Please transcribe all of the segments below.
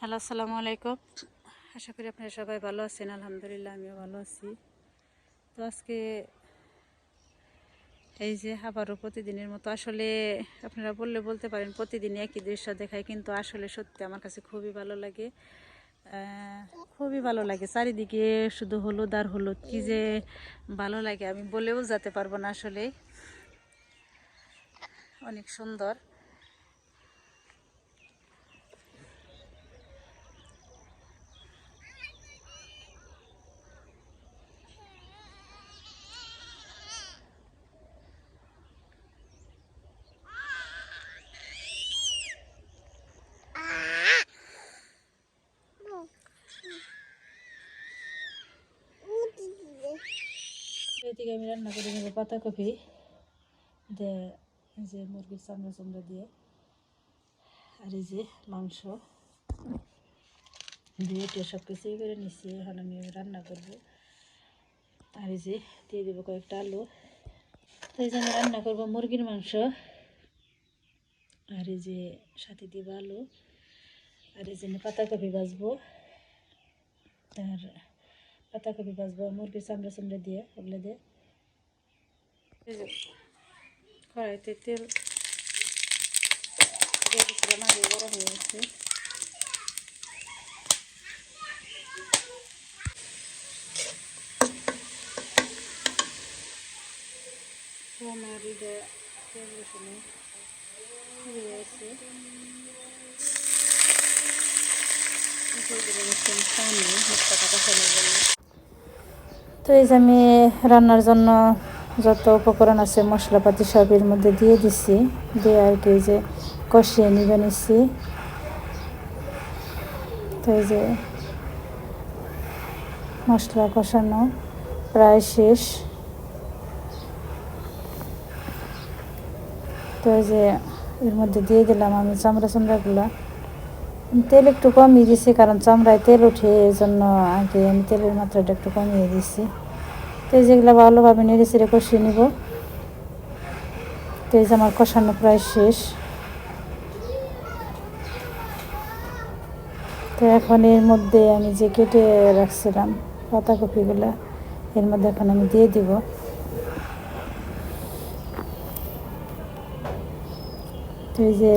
Hello, আসসালামু আলাইকুম। আশা করি আপনারা সবাই ভালো আছেন, আলহামদুলিল্লাহ, আমিও ভালো আছি। তো আজকে এই যে আবারও প্রতিদিনের মতো, আসলে আপনারা বললে বলতে পারেন প্রতিদিন একই দৃশ্য দেখায়, কিন্তু আসলে সত্যি আমার কাছে খুবই ভালো লাগে। খুবই ভালো লাগে, চারিদিকে শুধু হলুদ আর হলুদ, কী যে ভালো লাগে, আমি বলেও যেতে পারব না আসলে অনেক সুন্দর। এদিকে আমি রান্না করে নেব পাতাকপি দিয়ে যে মুরগির চামড়া চামড়া দিয়ে, আর এই যে মাংস দিয়ে টিয়ে সব কিছুই করে নিচ্ছি এখন আমি রান্না করব। আর এই যে দিয়ে দেবো কয়েকটা আলু। তো এই যে আমি রান্না করব মুরগির মাংস, আর এই যে সাথে দিব আলু। আর এই যে পাতাকপি ভাজবো। আর পাতাকপি ভাজবো মুরগির চামড়া চামড়া দিয়ে ওগুলো দিয়ে কড়াইতে তেল দিয়ে দিচ্ছিলাম আগে গরম হয়ে গেছে আমার এটা তেল রসুনে হয়ে তো এই যে আমি রান্নার জন্য যত উপকরণ আছে, মশলাপাতি সব এর মধ্যে দিয়ে দিছি। দিয়ে আর কি যে কষিয়ে নিবে নিচ্ছি তো এই যে মশলা কষানো প্রায় শেষ। তো এই যে এর মধ্যে দিয়ে দিলাম আমি চামড়া চামড়াগুলো তেল একটু কমিয়ে দিছি, কারণ চামড়ায় তেল উঠে এই জন্য আগে আমি তেলের মাত্রাটা একটু কমিয়ে দিছি। তো যেগুলো ভালোভাবে নেড়ে চেড়ে কষিয়ে নিব। তো এই যে আমার কষানো প্রায় শেষ। তো এখন এর মধ্যে আমি যে কেটে রাখছিলাম পাতাকপিগুলো, এর মধ্যে এখন আমি দিয়ে দিব। তো এই যে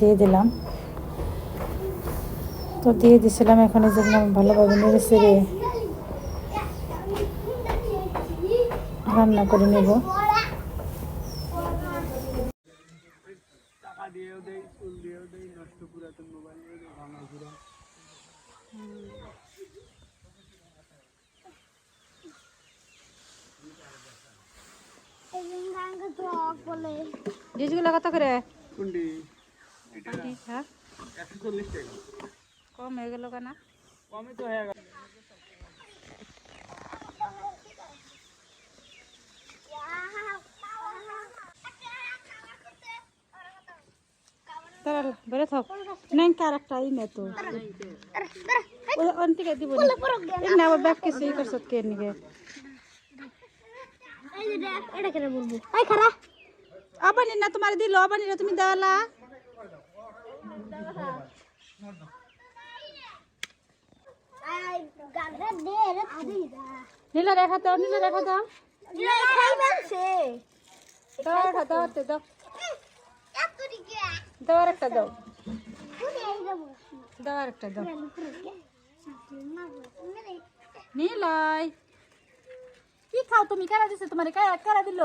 দিয়ে দিলাম। তো দিয়ে দিছিলাম এখন এই জন্য ভালোভাবে নেড়ে চেড়ে রান্না করে নেব। ডিজগুলো কত করে? হ্যাঁ? একশো চল্লিশ টাকা। কম হয়ে গেল কেনা? কমে তো হয়ে গেল। তাহলে বেড়ে থাক। নাই কার একটা ই মে তো। অন থেকে দিব এই না আবার ব্যাগ কিছু ই করছত কে নিকে আবানি না তোমার দিল তুমি দেওয়ালা। নীলা রেখা দাও নীলা রেখা দাও দাও রেখা দাও তে দাও দাও একটা দাও। দাও একটা দাও। নীলাই। কি খাও তুমি? কেরা দিছে তোমার? কেরা দিল?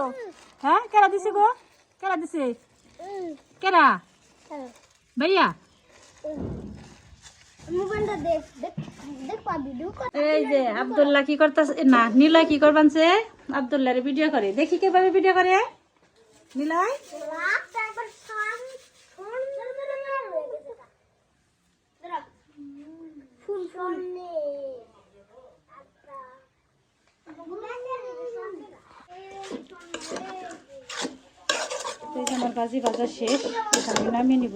হ্যাঁ কেরা দিছে গো? কেরা দিছে? কেরা? ভাইয়া মোবাইলটা দেখ দেখ দেখ পাবি ভিডিও কর এই যে আব্দুল্লাহ কি করতেছে না নীলা কি করবানছে? আব্দুল্লাহ ভিডিও করে। দেখি কীভাবে ভিডিও করে? নীলাই আমার বাজি বাজা শেষ নামিয়ে নিব।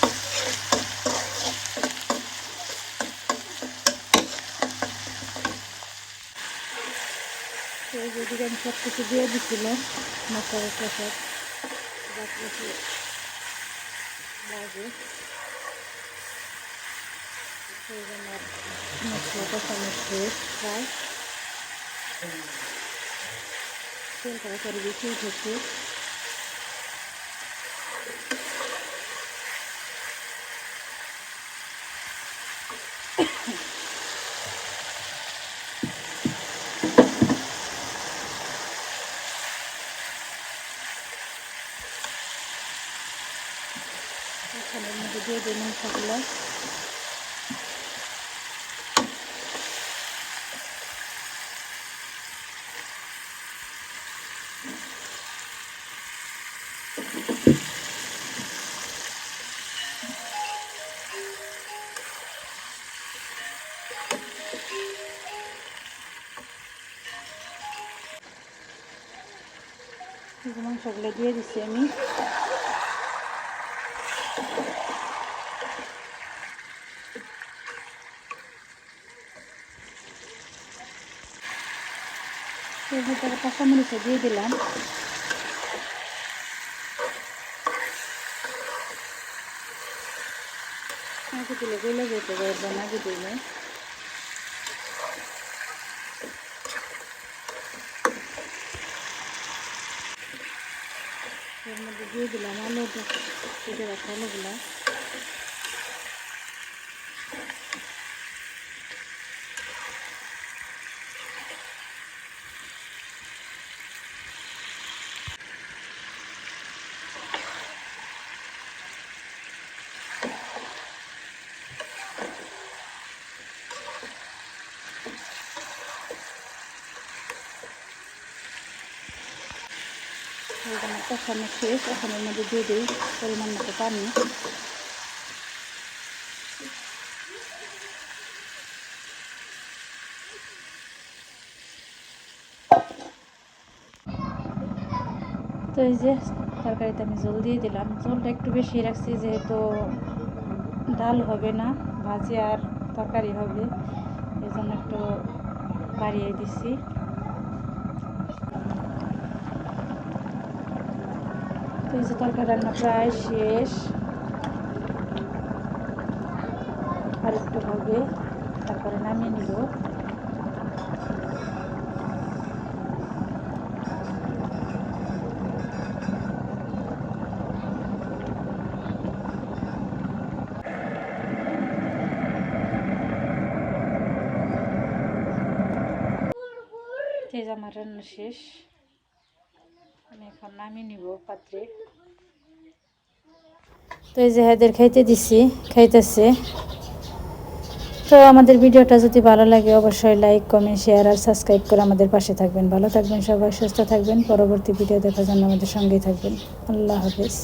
যে তো এই যে দিকে আমি সব কিছু দিয়ে দিচ্ছিলাম মশলা মশলা সব লাগে। সেই জন্য মশলাটা সমস্ত প্রায়। তেল তরকারি বেশি উঠেছে এখানের মধ্যে দিয়ে দিই মশলাগুলো মাংসগুলো দিয়ে দিচ্ছি আমি। এর ভিতরে কাঁচামরিচও দিয়ে দিলাম। আগে দিলে গলে যেতে পারব না আগে দিলে এর মধ্যে দিয়ে দিলাম আলু কেটে রাখা আলুগুলা। এখানে কষানো শেষ মধ্যে দিয়ে দিই পরিমাণ মতো পানি। তো এই যে তরকারিতে আমি জল দিয়ে দিলাম। জলটা একটু বেশি রাখছি যেহেতু ডাল হবে না, ভাজি আর তরকারি হবে এই জন্য একটু বাড়িয়ে দিছি। তো এই যে তরকারি রান্না প্রায় শেষ। আর একটু হবে, তারপরে নামিয়ে নিব। আমার রান্না শেষ। আমি এখন নামিয়ে নিব পাত্রে। তো এই যে হাদের খাইতে দিছি, খাইতেছে। তো আমাদের ভিডিওটা যদি ভালো লাগে, অবশ্যই লাইক কমেন্ট শেয়ার আর সাবস্ক্রাইব করে আমাদের পাশে থাকবেন। ভালো থাকবেন সবাই, সুস্থ থাকবেন। পরবর্তী ভিডিও দেখার জন্য আমাদের সঙ্গেই থাকবেন। আল্লাহ হাফেজ।